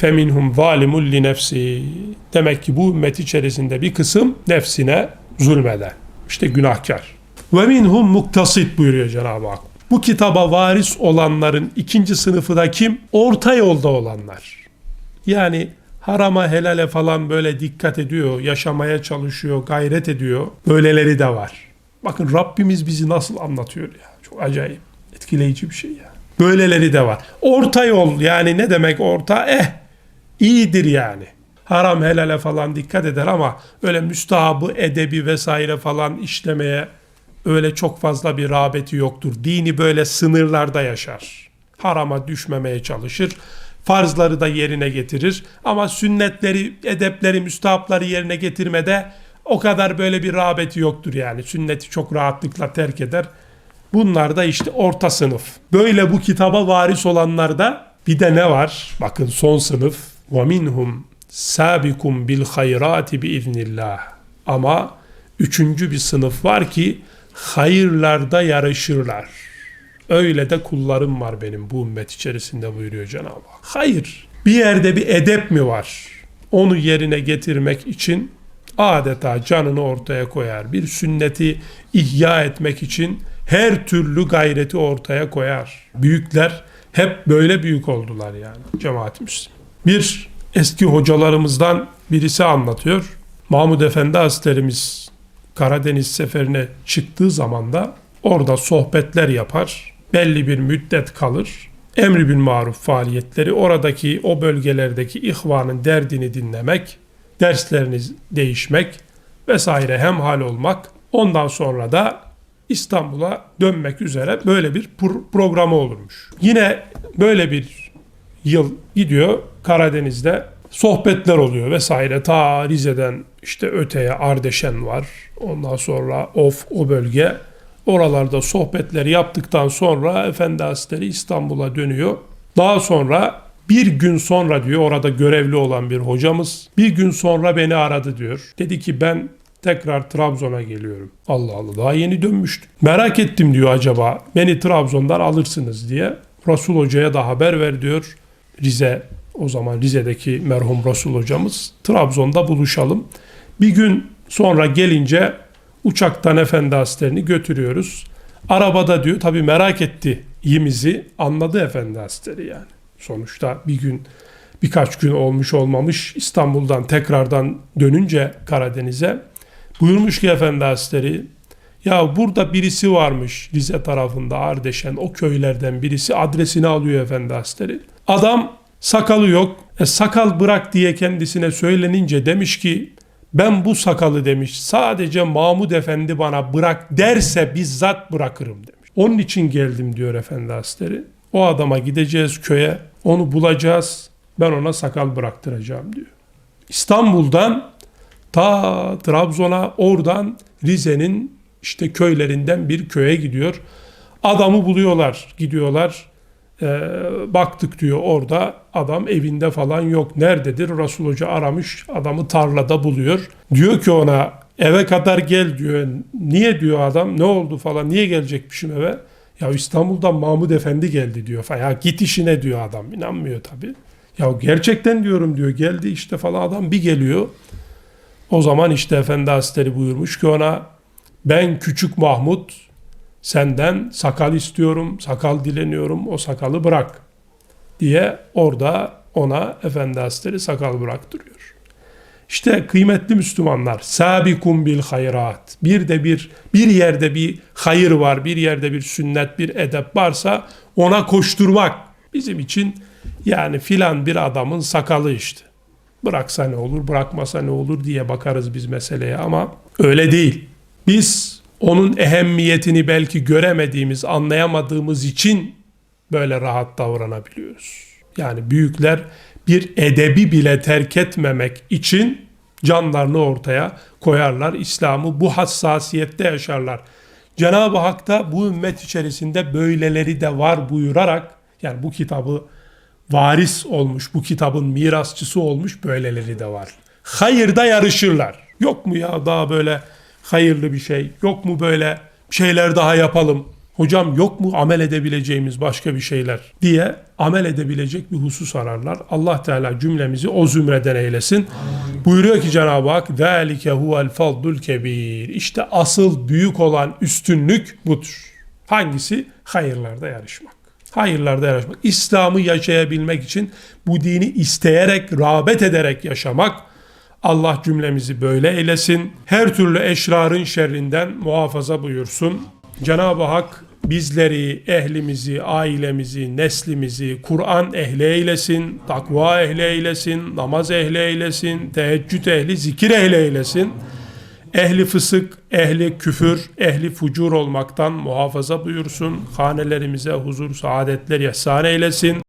feminhum zalimun li nefsi. Demek ki bu ümmet içerisinde bir kısım nefsine zulmeden. İşte günahkar. Ve minhum muktasit buyuruyor Cenab-ı Hak. Bu kitaba varis olanların ikinci sınıfı da kim? Orta yolda olanlar. Yani harama helale falan böyle dikkat ediyor, yaşamaya çalışıyor, gayret ediyor. Böyleleri de var. Bakın Rabbimiz bizi nasıl anlatıyor ya. Çok acayip, etkileyici bir şey ya. Böyleleri de var. Orta yol yani ne demek orta? Eh iyidir yani. Haram helale falan dikkat eder ama öyle müstahabı, edebi vesaire falan işlemeye öyle çok fazla bir rağbeti yoktur. Dini böyle sınırlarda yaşar. Harama düşmemeye çalışır. Farzları da yerine getirir. Ama sünnetleri, edepleri, müstahapları yerine getirmede o kadar böyle bir rağbeti yoktur yani. Sünneti çok rahatlıkla terk eder. Bunlar da işte orta sınıf. Böyle bu kitaba varis olanlarda bir de ne var? Bakın son sınıf. Ve minhum sabikum bil hayrati iznillah. Ama üçüncü bir sınıf var ki hayırlarda yarışırlar. Öyle de kullarım var benim bu ümmet içerisinde buyuruyor Cenab-ı Hak. Hayır. Bir yerde bir edep mi var? Onu yerine getirmek için adeta canını ortaya koyar. Bir sünneti ihya etmek için her türlü gayreti ortaya koyar. Büyükler hep böyle büyük oldular yani cemaat Müslüman. Bir eski hocalarımızdan birisi anlatıyor. Mahmud Efendi Hazretlerimiz Karadeniz seferine çıktığı zaman da orada sohbetler yapar. Belli bir müddet kalır. Emri bil maruf faaliyetleri oradaki o bölgelerdeki ihvanın derdini dinlemek, derslerini değişmek vesaire hemhal olmak. Ondan sonra da İstanbul'a dönmek üzere böyle bir pro- programı olurmuş. Yine böyle bir yıl gidiyor Karadeniz'de sohbetler oluyor vesaire. Ta Rize'den işte öteye Ardeşen var. Ondan sonra Of o bölge. Oralarda sohbetleri yaptıktan sonra Efendi Hazretleri İstanbul'a dönüyor. Daha sonra bir gün sonra diyor orada görevli olan bir hocamız bir gün sonra beni aradı diyor. Dedi ki ben tekrar Trabzon'a geliyorum. Allah Allah daha yeni dönmüştüm. Merak ettim diyor acaba beni Trabzon'dan alırsınız diye. Resul Hoca'ya da haber ver diyor. Rize o zaman Rize'deki merhum Resul hocamız Trabzon'da buluşalım. Bir gün sonra gelince uçaktan Efendi Hazretleri'ni götürüyoruz. Arabada diyor tabi merak etti iyimizi anladı Efendi Hazretleri yani. Sonuçta bir gün birkaç gün olmuş olmamış İstanbul'dan tekrardan dönünce Karadeniz'e buyurmuş ki Efendi Hazretleri ya burada birisi varmış Rize tarafında Ardeşen o köylerden birisi adresini alıyor Efendi Hazretleri. Adam sakalı yok. E, sakal bırak diye kendisine söylenince demiş ki ben bu sakalı demiş sadece Mahmud Efendi bana bırak derse bizzat bırakırım demiş. Onun için geldim diyor Efendi Hazretleri. O adama gideceğiz köye onu bulacağız ben ona sakal bıraktıracağım diyor. İstanbul'dan ta Trabzon'a oradan Rize'nin işte köylerinden bir köye gidiyor. Adamı buluyorlar gidiyorlar e, baktık diyor orada adam evinde falan yok. Nerededir? Resul Hoca aramış adamı tarlada buluyor. Diyor ki ona eve kadar gel diyor. Niye diyor adam ne oldu falan niye gelecekmişim eve? Ya İstanbul'dan Mahmud Efendi geldi diyor. Ya git işine diyor adam. İnanmıyor tabi. Ya gerçekten diyorum diyor geldi işte falan adam bir geliyor. O zaman işte Efendi Hazretleri buyurmuş ki ona ben küçük Mahmud senden sakal istiyorum, sakal dileniyorum, o sakalı bırak diye orada ona Efendi Hazretleri sakal bıraktırıyor. İşte kıymetli Müslümanlar, sabikum bil hayrat. Bir de bir bir yerde bir hayır var, bir yerde bir sünnet, bir edep varsa ona koşturmak bizim için yani filan bir adamın sakalı işte. Bıraksa ne olur, bırakmasa ne olur diye bakarız biz meseleye ama öyle değil. Biz onun ehemmiyetini belki göremediğimiz, anlayamadığımız için böyle rahat davranabiliyoruz. Yani büyükler bir edebi bile terk etmemek için canlarını ortaya koyarlar. İslam'ı bu hassasiyette yaşarlar. Cenab-ı Hak da bu ümmet içerisinde böyleleri de var buyurarak yani bu kitabı varis olmuş, bu kitabın mirasçısı olmuş böyleleri de var. Hayırda yarışırlar. Yok mu ya daha böyle hayırlı bir şey? Yok mu böyle şeyler daha yapalım? Hocam yok mu amel edebileceğimiz başka bir şeyler diye amel edebilecek bir husus ararlar. Allah Teala cümlemizi o zümreden eylesin. Buyuruyor ki Cenab-ı Hak ذَٰلِكَ هُوَ الْفَضْلُ الْكَب۪يرِ İşte asıl büyük olan üstünlük budur. Hangisi? Hayırlarda yarışmak. Hayırlarda yarışmak. İslam'ı yaşayabilmek için bu dini isteyerek, rağbet ederek yaşamak. Allah cümlemizi böyle eylesin. Her türlü eşrarın şerrinden muhafaza buyursun. Cenab-ı Hak bizleri, ehlimizi, ailemizi, neslimizi Kur'an ehli eylesin, takva ehli eylesin, namaz ehli eylesin, teheccüd ehli, zikir ehli eylesin. Ehli fısık, ehli küfür, ehli fucur olmaktan muhafaza buyursun. Hanelerimize huzur, saadetler ihsan eylesin.